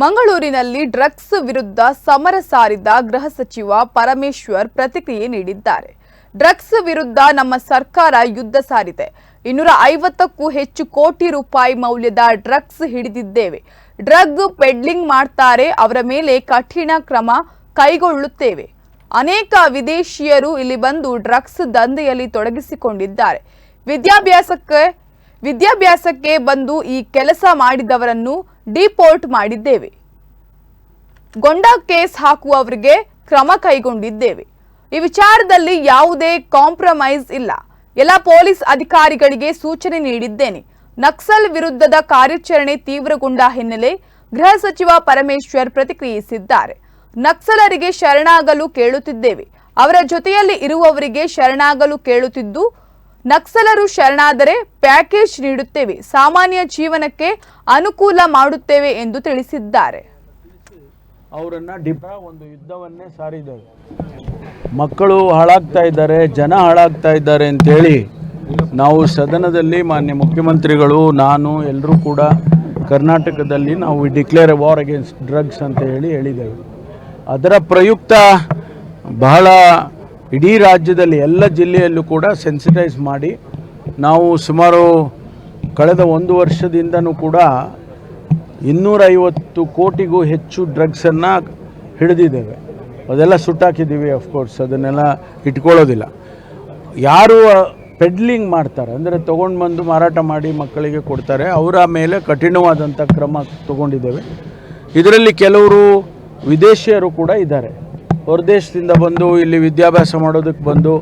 ಮಂಗಳೂರಿನಲ್ಲಿ ಡ್ರಗ್ಸ್ ವಿರುದ್ಧ ಸಮರ ಸಾರಿದ ಗೃಹ ಸಚಿವ ಪರಮೇಶ್ವರ್ ಪ್ರತಿಕ್ರಿಯೆ ನೀಡಿದ್ದಾರೆ. ಡ್ರಗ್ಸ್ ವಿರುದ್ಧ ನಮ್ಮ ಸರ್ಕಾರ ಯುದ್ಧ ಸಾರಿದೆ. ಇನ್ನೂರ ಐವತ್ತಕ್ಕೂ ಹೆಚ್ಚು ಕೋಟಿ ರೂಪಾಯಿ ಮೌಲ್ಯದ ಡ್ರಗ್ಸ್ ಹಿಡಿದಿದ್ದೇವೆ. ಡ್ರಗ್ ಪೆಡ್ಲಿಂಗ್ ಮಾಡ್ತಾರೆ, ಅವರ ಮೇಲೆ ಕಠಿಣ ಕ್ರಮ ಕೈಗೊಳ್ಳುತ್ತೇವೆ. ಅನೇಕ ವಿದೇಶಿಯರು ಇಲ್ಲಿ ಬಂದು ಡ್ರಗ್ಸ್ ದಂಧೆಯಲ್ಲಿ ತೊಡಗಿಸಿಕೊಂಡಿದ್ದಾರೆ. ವಿದ್ಯಾಭ್ಯಾಸಕ್ಕೆ ವಿದ್ಯಾಭ್ಯಾಸಕ್ಕೆ ಬಂದು ಈ ಕೆಲಸ ಮಾಡಿದವರನ್ನು ಡಿಪೋರ್ಟ್ ಮಾಡಿದ್ದೇವೆ. ಗೊಂಡಾ ಕೇಸ್ ಹಾಕುವವರಿಗೆ ಕ್ರಮ ಕೈಗೊಂಡಿದ್ದೇವೆ. ಈ ವಿಚಾರದಲ್ಲಿ ಯಾವುದೇ ಕಾಂಪ್ರಮೈಸ್ ಇಲ್ಲ. ಎಲ್ಲ ಪೊಲೀಸ್ ಅಧಿಕಾರಿಗಳಿಗೆ ಸೂಚನೆ ನೀಡಿದ್ದೇನೆ. ನಕ್ಸಲ್ ವಿರುದ್ಧದ ಕಾರ್ಯಾಚರಣೆ ತೀವ್ರಗೊಂಡ ಹಿನ್ನೆಲೆ ಗೃಹ ಸಚಿವ ಪರಮೇಶ್ವರ್ ಪ್ರತಿಕ್ರಿಯಿಸಿದ್ದಾರೆ. ನಕ್ಸಲರಿಗೆ ಶರಣಾಗಲು ಕೇಳುತ್ತಿದ್ದೇವೆ. ಅವರ ಜೊತೆಯಲ್ಲಿ ಇರುವವರಿಗೆ ಶರಣಾಗಲು ಕೇಳುತ್ತಿದ್ದು ನಕ್ಸಲರು ಶರಣಾದರೆ ಪ್ಯಾಕೇಜ್ ನೀಡುತ್ತೇವೆ. ಸಾಮಾನ್ಯ ಜೀವನಕ್ಕೆ ಅನುಕೂಲ ಮಾಡುತ್ತೇವೆ ಎಂದು ತಿಳಿಸಿದ್ದಾರೆ. ಅವರನ್ನು ಡಿಪ್ರಾ ಒಂದು ಯುದ್ಧವನ್ನೇ ಸಾರಿದ್ದಾರೆ. ಮಕ್ಕಳು ಹಾಳಾಗ್ತಾ ಇದ್ದಾರೆ, ಜನ ಹಾಳಾಗ್ತಾ ಇದ್ದಾರೆ ಅಂತೇಳಿ ನಾವು ಸದನದಲ್ಲಿ ಮಾನ್ಯ ಮುಖ್ಯಮಂತ್ರಿಗಳು, ನಾನು ಎಲ್ಲರೂ ಕೂಡ ಕರ್ನಾಟಕದಲ್ಲಿ ನಾವು ಡಿಕ್ಲೇರ್ ವಾರ್ ಅಗೇನ್ಸ್ಟ್ ಡ್ರಗ್ಸ್ ಅಂತ ಹೇಳಿ ಹೇಳಿದ್ದೇವೆ ಅದರ ಪ್ರಯುಕ್ತ ಬಹಳ ಇಡೀ ರಾಜ್ಯದಲ್ಲಿ ಎಲ್ಲ ಜಿಲ್ಲೆಯಲ್ಲೂ ಕೂಡ ಸೆನ್ಸಿಟೈಸ್ ಮಾಡಿ ನಾವು ಸುಮಾರು ಕಳೆದ ಒಂದು ವರ್ಷದಿಂದನೂ ಕೂಡ ಇನ್ನೂರೈವತ್ತು ಕೋಟಿಗೂ ಹೆಚ್ಚು ಡ್ರಗ್ಸನ್ನು ಹಿಡಿದಿದ್ದೇವೆ. ಅದೆಲ್ಲ ಸುಟ್ಟಾಕಿದ್ದೀವಿ ಅಫ್ಕೋರ್ಸ್ ಅದನ್ನೆಲ್ಲ ಇಟ್ಕೊಳ್ಳೋದಿಲ್ಲ. ಯಾರು ಪೆಡ್ಲಿಂಗ್ ಮಾಡ್ತಾರೆ, ಅಂದರೆ ತೊಗೊಂಡು ಬಂದು ಮಾರಾಟ ಮಾಡಿ ಮಕ್ಕಳಿಗೆ ಕೊಡ್ತಾರೆ, ಅವರ ಮೇಲೆ ಕಠಿಣವಾದಂಥ ಕ್ರಮ ತಗೊಂಡಿದ್ದೇವೆ. ಇದರಲ್ಲಿ ಕೆಲವರು ವಿದೇಶಿಯರು ಕೂಡ ಇದ್ದಾರೆ. ಹೊರದೇಶದಿಂದ ಬಂದು ಇಲ್ಲಿ ವಿದ್ಯಾಭ್ಯಾಸ ಮಾಡೋದಕ್ಕೆ ಬಂದು